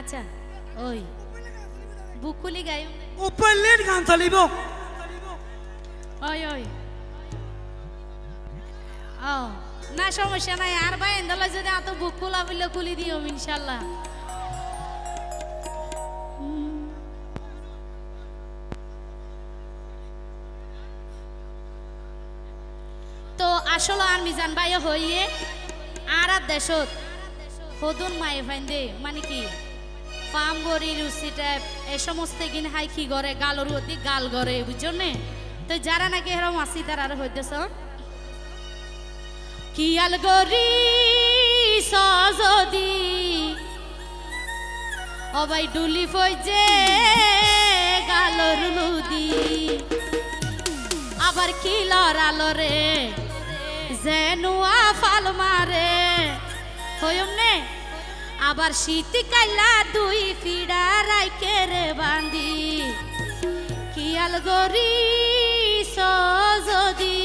আচ্ছা ওই বুকুলি গাই উপলেট গান চলিব। ওই ওই। ও না সমস্যা নাই আর ভাই এন্দলা যদি এত বুক খোলা বললে খুলি দিও ইনশাল্লাহ। তো আসলে আর মিজান ভাই হইয়ে আর আর দেশত হদুন মায়ে ফাইন্দে মানে কি? গরি রুচি টাইপ এ সমস্ত গিন হাই কি করে গালর অতি গাল করে বুঝছ নে তো যারা নাকি হেরম আসি তারা আর হইতেছ কিয়াল গরি সজদি, অবাই ডুলি ফইজে গালর লুদি আবার কি লড়ালো রে? জেনুয়া ফাল মারে, হইম নে? আবার শীত কাইলা দুই ফিডা রাইকের বান্দি। কিয়াল গরি সজদি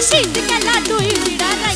শীতকালা তুই বিড়ালাই